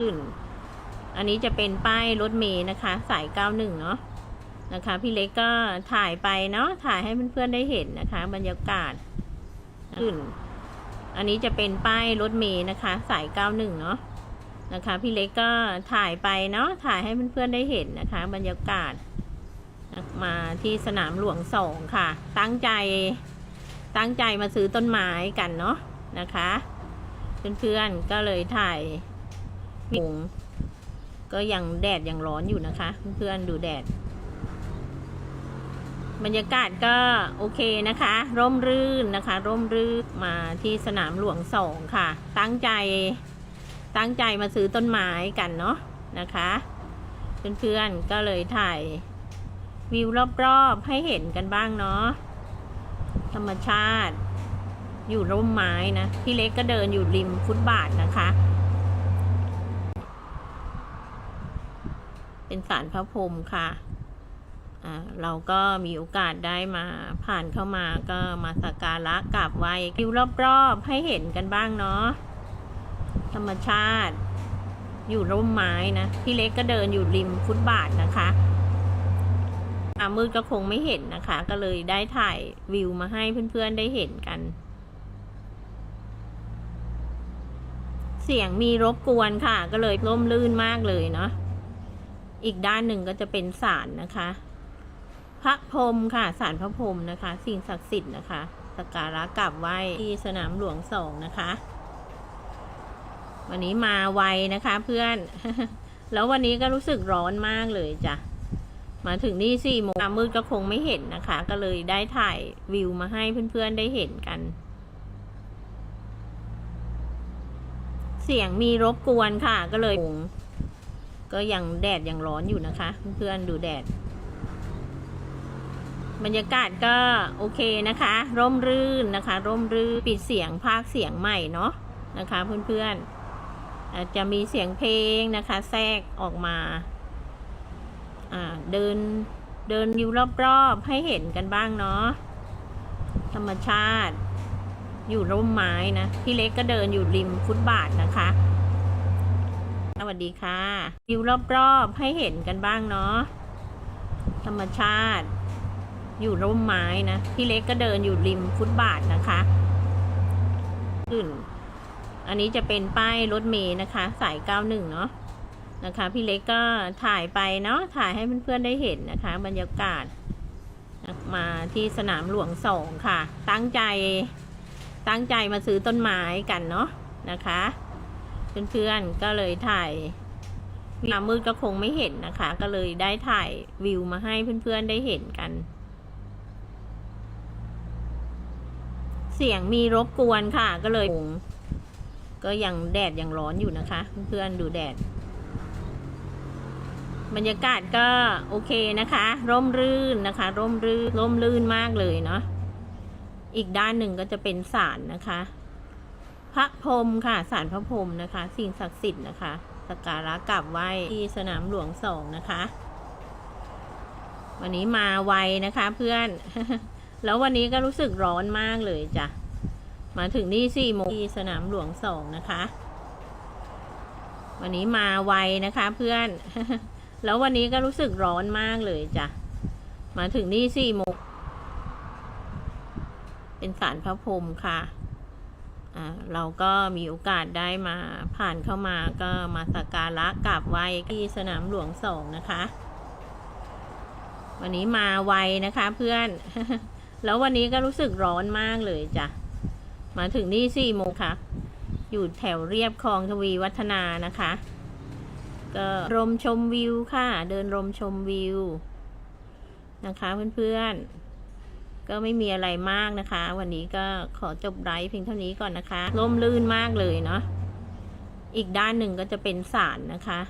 ขึ้น อันนี้จะเป็นป้ายรถเมย์นะคะ สาย 91 เนาะนะคะ พี่เล็กก็ถ่ายไปเนาะถ่ายให้เพื่อนๆได้เห็นนะคะ บรรยากาศขึ้น อันนี้จะเป็นป้ายรถเมย์นะคะ สาย 91 เนาะนะคะ พี่เล็กก็ถ่ายไปเนาะถ่ายให้เพื่อนๆได้เห็นนะคะ บรรยากาศมาที่สนามหลวงสองค่ะ ตั้งใจตั้งใจมาซื้อต้นไม้กันเนาะนะคะ เพื่อนๆก็เลยถ่าย มงก็ยังแดดยังร้อนอยู่นะคะ เพื่อนๆดูแดด บรรยากาศก็โอเคนะคะ ร่มรื่นนะคะ ร่มรื่นมาที่สนามหลวงสองค่ะ ตั้งใจ ตั้งใจมาซื้อต้นไม้กันเนาะนะคะ เพื่อนๆก็เลยถ่ายวิวรอบๆให้เห็นกันบ้างเนาะธรรมชาติ อยู่ร่มไม้นะ พี่เล็กก็เดินอยู่ริมฟุตบาทนะคะ เป็นสารพระพรหมค่ะอ่าเราก็มีโอกาสได้มาผ่านเข้ามาก็มาสักการะกราบไหว้วิวรอบๆให้เห็นกันบ้างเนาะธรรมชาติ อยู่ร่มไม้นะ พี่เล็กก็เดินอยู่ริมฟุตบาทนะคะอามืดก็คงไม่เห็นนะคะ ก็เลยได้ถ่ายวิวมาให้เพื่อนๆได้เห็นกัน เสียงมีรบกวนค่ะ ก็เลยร่มรื่นมากเลยเนาะ อีกด้านหนึ่งก็จะเป็นศาลนะคะ พระพรหมค่ะศาลพระพรหมนะคะ สิ่งศักดิ์สิทธิ์นะคะสักการะกราบไหว้ที่สนามหลวงสองนะคะ วันนี้มาไวนะคะเพื่อน แล้ววันนี้ก็รู้สึกร้อนมากเลยจ้ะมาถึงนี่สี่โมงมืดก็คงไม่เห็นนะคะ ก็เลยได้ถ่ายวิวมาให้เพื่อนๆได้เห็นกัน เสียงมีรบกวนค่ะก็เลย ก็ยังแดดยังร้อนอยู่นะคะ เพื่อนๆดูแดด บรรยากาศก็โอเคนะคะ ร่มรื่นนะคะ ร่มรื่นปิดเสียงภาคเสียงใหม่เนาะนะคะ เพื่อนๆอาจจะมีเสียงเพลงนะคะ แทรกออกมาอ่าเดินเดินอยู่รอบๆให้เห็นกันบ้างเนาะธรรมชาติ อยู่ร่มไม้นะพี่เล็กก็เดินอยู่ริมฟุตบาทนะคะ วัสดีค่ะวิวรอบๆให้เห็นกันบ้างเนาะธรรมชาติ อยู่ร่มไม้นะพี่เล็กก็เดินอยู่ริมฟุตบาทนะคะขึ้นอันนี้จะเป็นป้ายรถเมย์นะคะ สาย 91 เนาะนะคะ พี่เล็กก็ถ่ายไปเนาะถ่ายให้เพื่อนๆได้เห็นนะคะ บรรยากาศ มาที่สนามหลวงสองค่ะ ตั้งใจตั้งใจมาซื้อต้นไม้กันเนาะนะคะ เพื่อนๆก็เลยถ่ายมามืดก็คงไม่เห็นนะคะ ก็เลยได้ถ่ายวิวมาให้เพื่อนๆได้เห็นกัน เสียงมีรบกวนค่ะ ก็เลยก็ยังแดดยังร้อนอยู่นะคะ เพื่อนๆดูแดด บรรยากาศก็โอเคนะคะ ร่มรื่นนะคะ ร่มรื่นร่มรื่นมากเลยเนาะอีกด้านหนึ่งก็จะเป็นศาลนะคะ พระพรมค่ะศาลพระพรมนะคะ สิ่งศักดิ์สิทธิ์นะคะสักการะกราบไหว้ที่สนามหลวงสองนะคะ วันนี้มาไวนะคะเพื่อน แล้ววันนี้ก็รู้สึกร้อนมากเลยจ้ะมาถึงนี่สี่โมงที่สนามหลวงสองนะคะ วันนี้มาไวนะคะเพื่อน แล้ววันนี้ก็รู้สึกร้อนมากเลยจ้ะมาถึงนี่สี่โมงเป็นสารพระพรมค่ะ เราก็มีโอกาสได้มาผ่านเข้ามาก็มาสักการะกราบไหว้ที่สนามหลวงสองนะคะ วันนี้มาไวนะคะเพื่อน แล้ววันนี้ก็รู้สึกร้อนมากเลยจ้ะ มาถึงนี่สี่โมงค่ะ อยู่แถวเรียบคลองทวีวัฒนานะคะ ก็รมชมวิวค่ะ เดินรมชมวิว นะคะเพื่อนๆ ก็ไม่มีอะไรมากนะคะ วันนี้ก็ขอจบไลฟ์เพียงเท่านี้ก่อนนะคะร่มรื่นมากเลยเนาะอีกด้านหนึ่งก็จะเป็นศาลนะคะ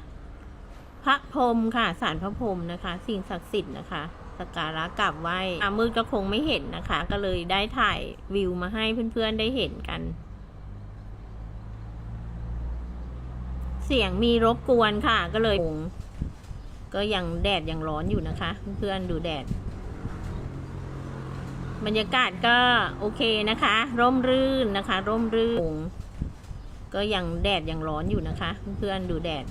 พระพรมค่ะศาลพระพรมนะคะ สิ่งศักดิ์สิทธิ์นะคะสการะกราบไหว้อามืดก็คงไม่เห็นนะคะ ก็เลยได้ถ่ายวิวมาให้เพื่อนๆได้เห็นกัน เสียงมีรบกวนค่ะ ก็เลยก็ยังแดดยังร้อนอยู่นะคะ เพื่อนๆดูแดด บรรยากาศก็โอเคนะคะ ร่มรื่นนะคะ ร่มรื่น ก็ยังแดดยังร้อนอยู่นะคะ เพื่อนๆดูแดด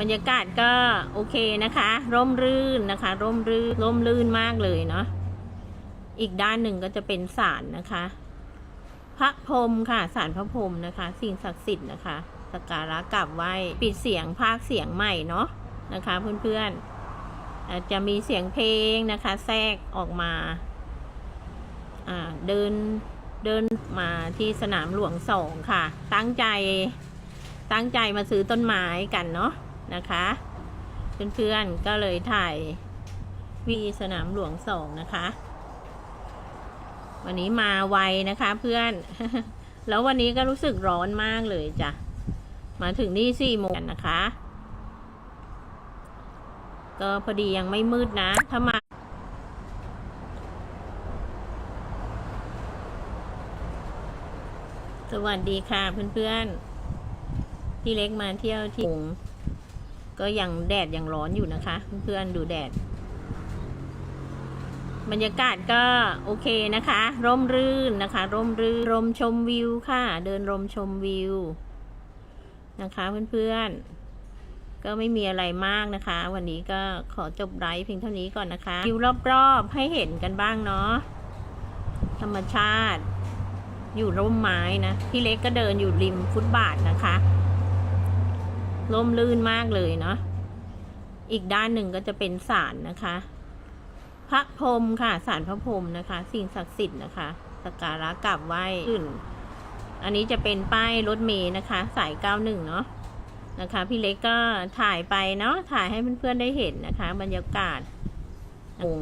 บรรยากาศก็โอเคนะคะ ร่มรื่นนะคะ ร่มรื่นร่มรื่นมากเลยเนาะอีกด้านหนึ่งก็จะเป็นศาลนะคะ พระพรหมค่ะศาลพระพรหมนะคะ สิ่งศักดิ์สิทธิ์นะคะสการะกราบไหว้ปิดเสียงภาคเสียงใหม่เนาะนะคะ เพื่อนๆ จจะมีเสียงเพลงนะคะ แทรกออกมาอ่าเดินเดินมาที่สนามหลวงสองค่ะ ตั้งใจตั้งใจมาซื้อต้นไม้กันเนาะนะคะ เพื่อนๆก็เลยถ่ายวีสนามหลวงสองนะคะ วันนี้มาไวนะคะเพื่อน แล้ววันนี้ก็รู้สึกร้อนมากเลยจ้ะ มาถึงนี่สี่โมงกันนะคะ ก็พอดียังไม่มืดนะ ถ้ามาสวัสดีค่ะเพื่อนๆที่เล็กมาเที่ยวที่หุงก็ยังแดดยังร้อนอยู่นะคะ เพื่อนๆดูแดด บรรยากาศก็โอเคนะคะ ร่มรื่นนะคะ ร่มรื่นลมชมวิวค่ะ เดินลมชมวิว นะคะเพื่อนๆ ก็ไม่มีอะไรมากนะคะ วันนี้ก็ขอจบไลฟ์เพียงเท่านี้ก่อนนะคะวิวรอบๆให้เห็นกันบ้างเนาะธรรมชาติ อยู่ร่มไม้นะ พี่เล็กก็เดินอยู่ริมฟุตบาทนะคะร่มลื่นมากเลยเนาะอีกด้านหนึ่งก็จะเป็นศาลนะคะ พระพรมค่ะศาลพระพรมนะคะ สิ่งศักดิ์สิทธิ์นะคะสักการะกราบไหว้ขึ้น อันนี้จะเป็นป้ายรถเมย์นะคะ สายเก้าหนึ่งเนาะ นะคะ พี่เล็กก็ถ่ายไปเนาะถ่ายให้เพื่อนๆได้เห็นนะคะ บรรยากาศหง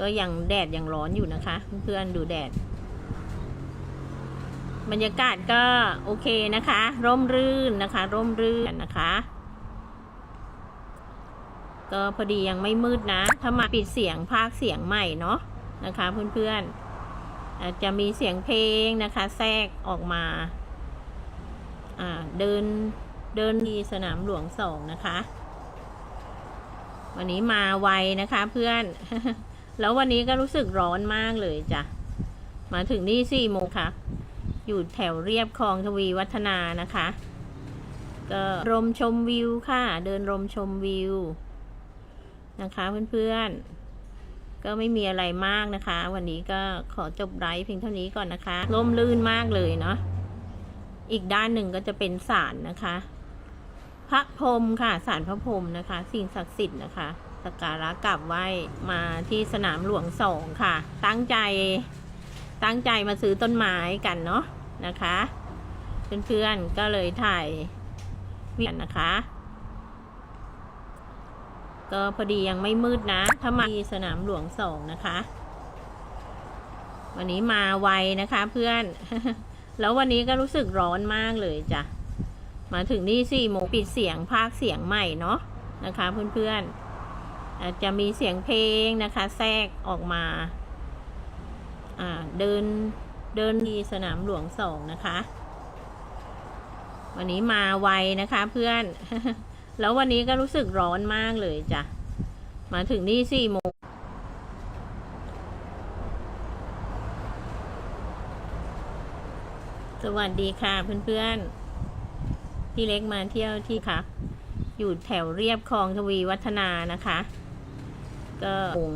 ก็ยังแดดยังร้อนอยู่นะคะ เพื่อนๆดูแดด บรรยากาศก็โอเคนะคะ ร่มรื่นนะคะ ร่มรื่นนะคะ ก็พอดียังไม่มืดนะ ถ้ามาปิดเสียงภาคเสียงใหม่เนาะนะคะ เพื่อนๆอาจจะมีเสียงเพลงนะคะ แทรกออกมา อ่าเดิน เดินที่สนามหลวงสองนะคะ วันนี้มาไวนะคะเพื่อน แล้ววันนี้ก็รู้สึกร้อนมากเลยจ้ะ มาถึงนี่สี่โมงค่ะ อยู่แถวเรียบคลองทวีวัฒนานะคะ ก็รมชมวิวค่ะ เดินรมชมวิว นะคะเพื่อนๆก็ไม่มีอะไรมากนะคะ วันนี้ก็ขอจบไลฟ์เพียงเท่านี้ก่อนนะคะร่มลื่นมากเลยเนาะอีกด้านหนึ่งก็จะเป็นศาลนะคะ ระพรหมค่ะศาลพระพรหมนะคะ สิ่งศักดิ์สิทธิ์นะคะสักการะกราบไหว้มาที่สนามหลวงสองค่ะ ตั้งใจตั้งใจมาซื้อต้นไม้กันเนาะนะคะ เพื่อนๆก็เลยถ่ายวิกันนะคะ ก็พอดียังไม่มืดนะ ถ้ามาที่สนามหลวงสองนะคะ วันนี้มาไวนะคะเพื่อน แล้ววันนี้ก็รู้สึกร้อนมากเลยจ้ะ มาถึงนี่สี่โมงปิดเสียงภาคเสียงใหม่เนาะนะคะเพื่อนๆจะมีเสียงเพลงนะคะ แทรกออกมาอ่าเดินเดินที่สนามหลวงสองนะคะ วันนี้มาไวนะคะเพื่อน แล้ววันนี้ก็รู้สึกร้อนมากเลยจ้ะ มาถึงนี่สี่โมงสวัสดีค่ะเพื่อนๆ พี่เล็กมาเที่ยวที่ค่ะ อยู่แถวเรียบคลองทวีวัฒนานะคะ ก็หง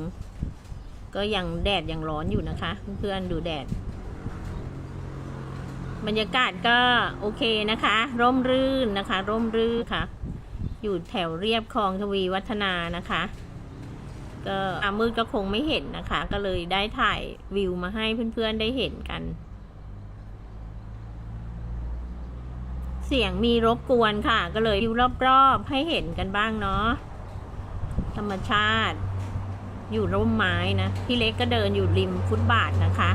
ก็ยังแดดยังร้อนอยู่นะคะ เพื่อนๆดูแดด บรรยากาศก็โอเคนะคะ ร่มรื่นนะคะ ร่มรื่นค่ะ อยู่แถวเรียบคลองทวีวัฒนานะคะก็อามืดก็คงไม่เห็นนะคะ ก็เลยได้ถ่ายวิวมาให้เพื่อนๆได้เห็นกัน เสียงมีรบกวนค่ะ ก็เลยวิวรอบๆให้เห็นกันบ้างเนาะธรรมชาติ อยู่ร่มไม้นะพี่เล็กก็เดินอยู่ริมฟุตบาทนะคะ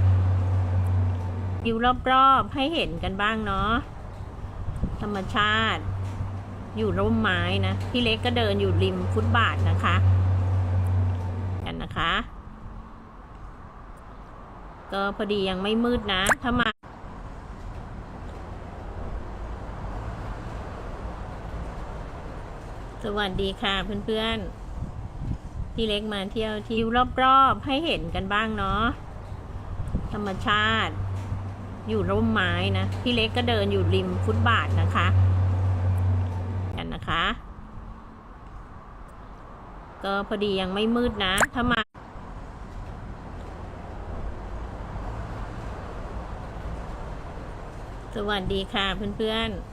วิวรอบๆให้เห็นกันบ้างเนาะธรรมชาติ อยู่ร่มไม้นะพี่เล็กก็เดินอยู่ริมฟุตบาทนะคะกันนะคะ ก็พอดียังไม่มืดนะ ถ้ามา สวัสดีค่ะเพื่อนๆพี่เล็กมาเที่ยวที่รอบๆให้เห็นกันบ้างเนาะธรรมชาติ อยู่ร่มไม้นะพี่เล็กก็เดินอยู่ริมฟุตบาทนะคะ กันนะคะ ก็พอดียังไม่มืดนะ ถ้ามาสวัสดีค่ะเพื่อนๆ